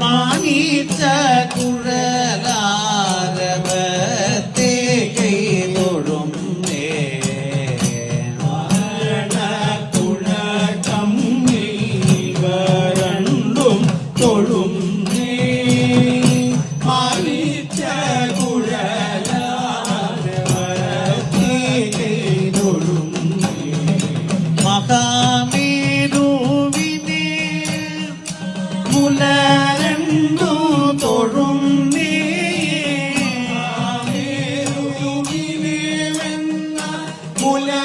மாணிச்ச குழலாரவத்தே கை தொழும் குழக்கம் வரண்டும் தொழும் കണ്ടു തൊഴും നീ. മുലാ